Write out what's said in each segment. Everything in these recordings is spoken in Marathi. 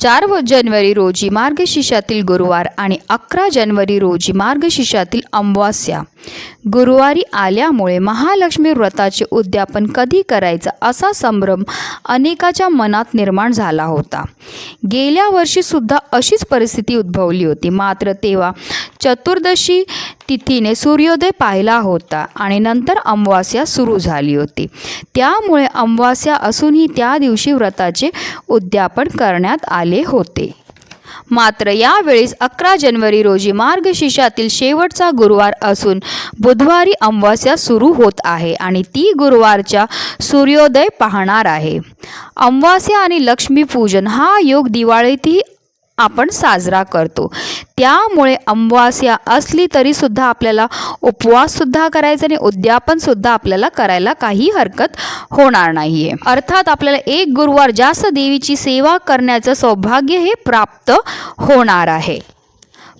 चार व जानेवारी रोजी मार्गशीर्षातील गुरुवार आणि अकरा जानेवारी रोजी मार्गशीर्षातील अमावास्या. गुरुवारी आल्यामुळे महालक्ष्मी व्रताचे उद्यापन कधी करायचं असा संभ्रम अनेकाच्या मनात निर्माण झाला होता. गेल्या वर्षीसुद्धा अशीच परिस्थिती उद्भवली होती. मात्र तेव्हा चतुर्दशी तिथीने सूर्योदय पाहिला होता आणि नंतर अमावास्या सुरू झाली होती. त्यामुळे अमावास्या असूनही त्या दिवशी व्रताचे उद्यापन करण्यात आले होते. मात्र यावेळेस अकरा जानेवारी रोजी मार्गशीर्षातील शेवटचा गुरुवार असून बुधवारी अमावस्या सुरू होत आहे आणि ती गुरुवारच्या सूर्योदय पाहणार आहे. अमावस्या आणि लक्ष्मीपूजन हा योग दिवाळीतही आपण साजरा करतो. त्यामुळे अमावास्या असली तरीसुद्धा आपल्याला उपवाससुद्धा करायचा आणि उद्यापनसुद्धा आपल्याला करायला काही हरकत होणार नाही आहे अर्थात आपल्याला एक गुरुवार जास्त देवीची सेवा करण्याचं सौभाग्य हे प्राप्त होणार आहे.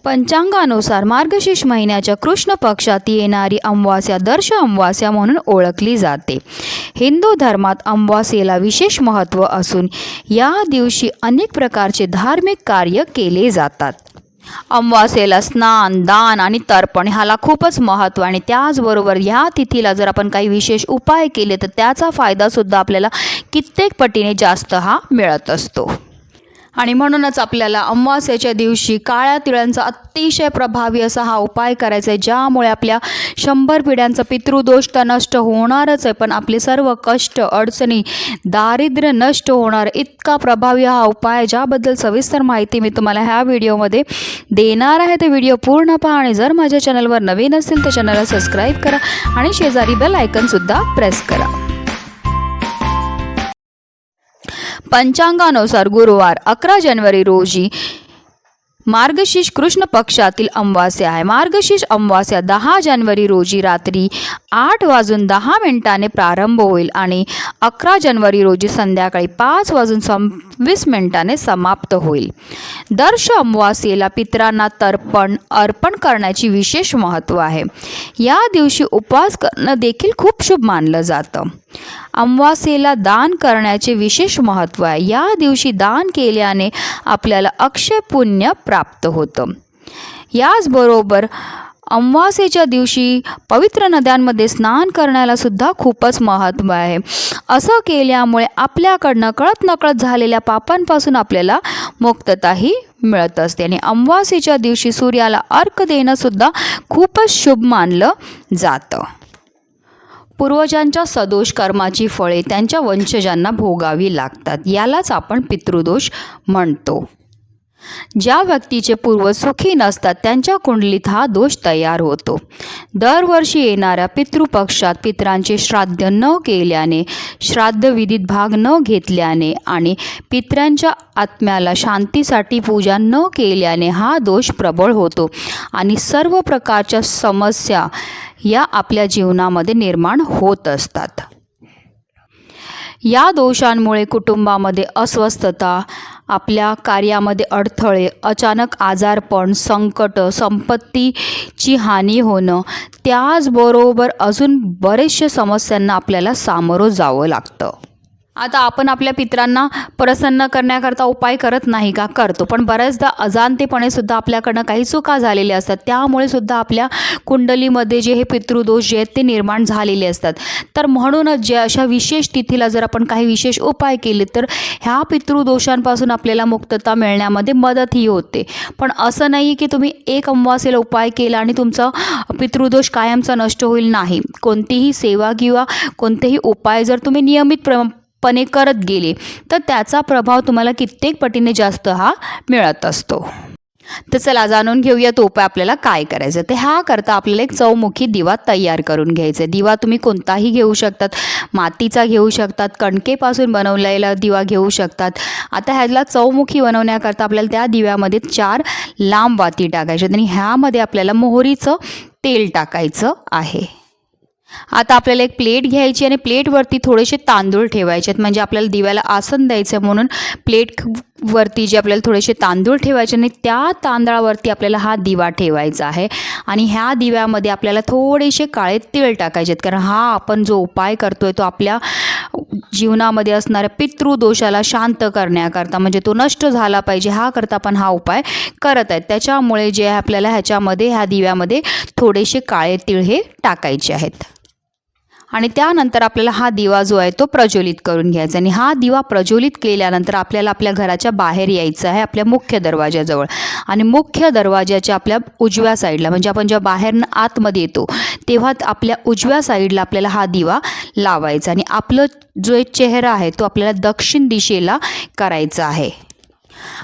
पंचांगानुसार मार्गशीर्ष महिन्याच्या कृष्ण पक्षात येणारी अमावास्या दर्श अमावास्या म्हणून ओळखली जाते. हिंदू धर्मात अमावास्येला विशेष महत्त्व असून या दिवशी अनेक प्रकारचे धार्मिक कार्य केले जातात. अमावास्येला स्नान दान आणि तर्पण ह्याला खूपच महत्त्व आणि त्याचबरोबर ह्या तिथीला जर आपण काही विशेष उपाय केले तर त्याचा फायदासुद्धा आपल्याला कित्येक पटीने जास्त हा मिळत असतो. आणि म्हणूनच आपल्याला अमावास्याच्या दिवशी काळ्या तिळांचा अतिशय प्रभावी असा हा उपाय करायचा आहे ज्यामुळे आपल्या शंभर पिढ्यांचा पितृदोष तर नष्ट होणारच आहे पण आपले सर्व कष्ट अडचणी दारिद्र्य नष्ट होणार. इतका प्रभावी हा उपाय ज्याबद्दल सविस्तर माहिती मी तुम्हाला ह्या व्हिडिओमध्ये देणार आहे. ते व्हिडिओ पूर्ण पहा आणि जर माझ्या चॅनलवर नवीन असतील तर चॅनलला सबस्क्राईब करा आणि शेजारी बेल आयकनसुद्धा प्रेस करा. पंचांगानुसार गुरुवार अकरा जानेवारी रोजी मार्गशीर्ष कृष्ण पक्षातील अमावास्या आहे. मार्गशीर्ष अमावास्या दहा जानेवारी रोजी रात्री आठ वाजून दहा मिनिटाने प्रारंभ होईल आणि अकरा जानेवारी रोजी संध्याकाळी पाच वाजून सव्वीस मिनिटाने समाप्त होईल. दर्श अमावास्येला पितरांना तर्पण अर्पण करण्याची विशेष महत्त्व आहे. या दिवशी उपवास करणं देखील खूप शुभ मानलं जातं. अमावास्येला दान करण्याचे विशेष महत्त्व आहे. या दिवशी दान केल्याने आपल्याला अक्षय पुण्य प्राप्त होतं. याचबरोबर अमावास्येच्या दिवशी पवित्र नद्यांमध्ये स्नान करण्याला सुद्धा खूपच महत्त्व आहे. असं केल्यामुळे आपल्याकडनं कळत नकळत झालेल्या पापांपासून आपल्याला मुक्तताही मिळत असते. आणि अमावास्येच्या दिवशी सूर्याला अर्क देणंसुद्धा खूपच शुभ मानलं जातं. पूर्वजांच्या सदोष कर्माची फळे त्यांच्या वंशजांना भोगावी लागतात. यालाच आपण पितृदोष म्हणतो. ज्या व्यक्तीचे पूर्वज सुखी नसतात त्यांच्या कुंडलीत हा दोष तयार होतो. दरवर्षी येणाऱ्या पितृपक्षात पितरांचे श्राद्ध न केल्याने श्राद्धविधीत भाग न घेतल्याने आणि पित्रांच्या आत्म्याला शांतीसाठी पूजा न केल्याने हा दोष प्रबळ होतो. आणि सर्व प्रकारच्या समस्या या आपल्या जीवनामध्ये निर्माण होत असतात. या दोषांमुळे कुटुंबामध्ये अस्वस्थता आपल्या कार्यामध्ये अडथळे अचानक आजारपण संकट संपत्तीची हानी होणं त्याचबरोबर अजून बरेचशा समस्यांना आपल्याला सामोरं जावं लागतं. आता आपण आपल्या पित्रांना प्रसन्न करण्याकरता उपाय करत नाही का? करतो. पण बऱ्याचदा अजाणतेपणे सुद्धा आपल्याकडनं काही चुका झालेल्या असतात. त्यामुळे सुद्धा आपल्या कुंडलीमध्ये जे हे पितृदोष जे आहेत ते निर्माण झालेले असतात. तर म्हणूनच जे अशा विशेष तिथीला जर आपण काही विशेष उपाय केले तर ह्या पितृदोषांपासून आपल्याला मुक्तता मिळण्यामध्ये मदतही होते. पण असं नाही की तुम्ही एक अमावासेला उपाय केला आणि तुमचा पितृदोष कायमचा नष्ट होईल नाही. कोणतीही सेवा किंवा कोणतेही उपाय जर तुम्ही नियमित प्र पणे करत गेले. तर त्याचा प्रभाव तुम्हाला कित्येक पटीने जास्त हा मिळत असतो. तर चला जाणून घेऊया तो उपाय आपल्याला काय करायचं. तर ह्या करता आपल्याला एक चौमुखी दिवा तयार करून घ्यायचा आहे. दिवा तुम्ही कोणताही घेऊ शकतात. मातीचा घेऊ शकतात. कणकेपासून बनवलेला दिवा घेऊ शकतात. आता ह्याला चौमुखी बनवण्याकरता आपल्याला त्या दिव्यामध्ये चार लांब वाती टाकायच्या आणि ह्यामध्ये आपल्याला मोहरीचं तेल टाकायचं आहे. आता आपल्याला एक प्लेट घ्यायची आणि प्लेटवरती थोडेसे तांदूळ ठेवायचे आहेत म्हणजे आपल्याला दिव्याला आसन द्यायचं आहे म्हणून प्लेट वरती जे आपल्याला थोडेसे तांदूळ ठेवायचे आणि त्या तांदळावरती आपल्याला हा दिवा ठेवायचा आहे. आणि ह्या दिव्यामध्ये आपल्याला थोडेसे काळे तीळ टाकायचे आहेत कारण हा आपण जो उपाय करतो आहे तो आपल्या जीवनामध्ये असणाऱ्या पितृदोषाला शांत करण्याकरता म्हणजे तो नष्ट झाला पाहिजे हा करता आपण हा उपाय करत आहेत. त्याच्यामुळे जे आपल्याला ह्याच्यामध्ये ह्या दिव्यामध्ये थोडेसे काळे तीळ हे टाकायचे आहेत. आणि त्यानंतर आपल्याला हा दिवा जो आहे तो प्रज्वलित करून घ्यायचा आणि हा दिवा प्रज्वलित केल्यानंतर आपल्याला आपल्या घराच्या बाहेर यायचं आहे आपल्या मुख्य दरवाजाजवळ आणि मुख्य दरवाजाच्या आपल्या उजव्या साईडला म्हणजे आपण जेव्हा बाहेरनं आतमध्ये येतो तेव्हा आपल्या उजव्या साईडला आपल्याला हा दिवा लावायचा आणि आपलं जो एक चेहरा आहे तो आपल्याला दक्षिण दिशेला करायचा आहे.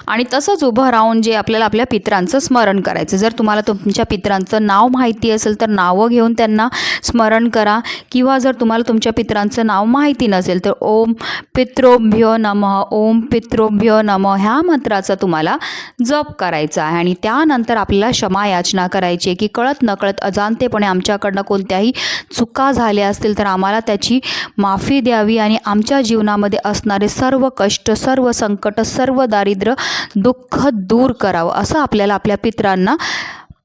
आणि तसंच उभं राहून जे आपल्याला आपल्या पित्रांचं स्मरण करायचं. जर तुम्हाला तुमच्या पित्रांचं नाव माहिती असेल तर नावं घेऊन त्यांना स्मरण करा. किंवा जर तुम्हाला तुमच्या पित्रांचं नाव माहिती नसेल तर ओम पित्रोभ्यो नमः ओम पित्रोभ्यो नमः ह्या मंत्राचा तुम्हाला जप करायचा आहे. आणि त्यानंतर आपल्याला क्षमा याचना करायची आहे की कळत नकळत अजाणतेपणे आमच्याकडनं कोणत्याही चुका झाल्या असतील तर आम्हाला त्याची माफी द्यावी. आणि आमच्या जीवनामध्ये असणारे सर्व कष्ट सर्व संकट सर्व दारिद्र्य दुःख दूर करावं असं आपल्याला आपल्या पित्रांना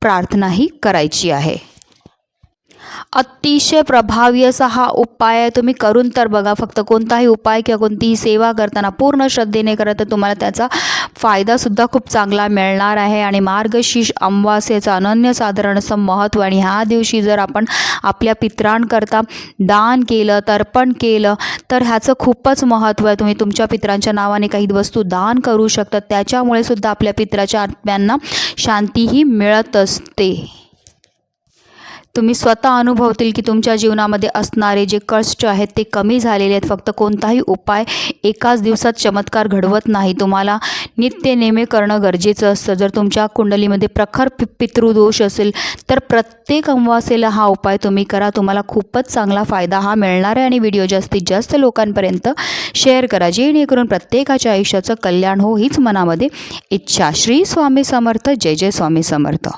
प्रार्थनाही करायची आहे. अतिशय प्रभावी असा हा उपाय आहे. तुम्ही करून तर बघा फक्त कोणताही उपाय किंवा कोणतीही सेवा करताना पूर्ण श्रद्धेने करा तर तुम्हाला त्याचा फायदासुद्धा खूप चांगला मिळणार आहे आणि मार्गशीर्ष अमावास्येचं अनन्यसाधारण असं महत्त्व आणि ह्या दिवशी जर आपण आपल्या पित्रांकरता दान केलं तर्पण केलं तर ह्याचं खूपच महत्त्व आहे. तुम्ही तुमच्या पित्रांच्या नावाने काही वस्तू दान करू शकता. त्याच्यामुळे सुद्धा आपल्या पित्राच्या आत्म्यांना शांतीही मिळत असते. तुम्ही स्वतः अनुभवतील की तुमच्या जीवनामध्ये असणारे जे कष्ट आहेत ते कमी झालेले आहेत. फक्त कोणताही उपाय एकाच दिवसात चमत्कार घडवत नाही. तुम्हाला नित्य नेमे करणं गरजेचं असतं. जर तुमच्या कुंडलीमध्ये प्रखर पि पितृदोष असेल तर प्रत्येक अमावासेला हा उपाय तुम्ही करा. तुम्हाला खूपच चांगला फायदा हा मिळणार आहे आणि व्हिडिओ जास्तीत जास्त लोकांपर्यंत शेअर करा. जेणेकरून प्रत्येकाच्या आयुष्याचं कल्याण हो हीच मनामध्ये इच्छा. श्री स्वामी समर्थ. जय जय स्वामी समर्थ.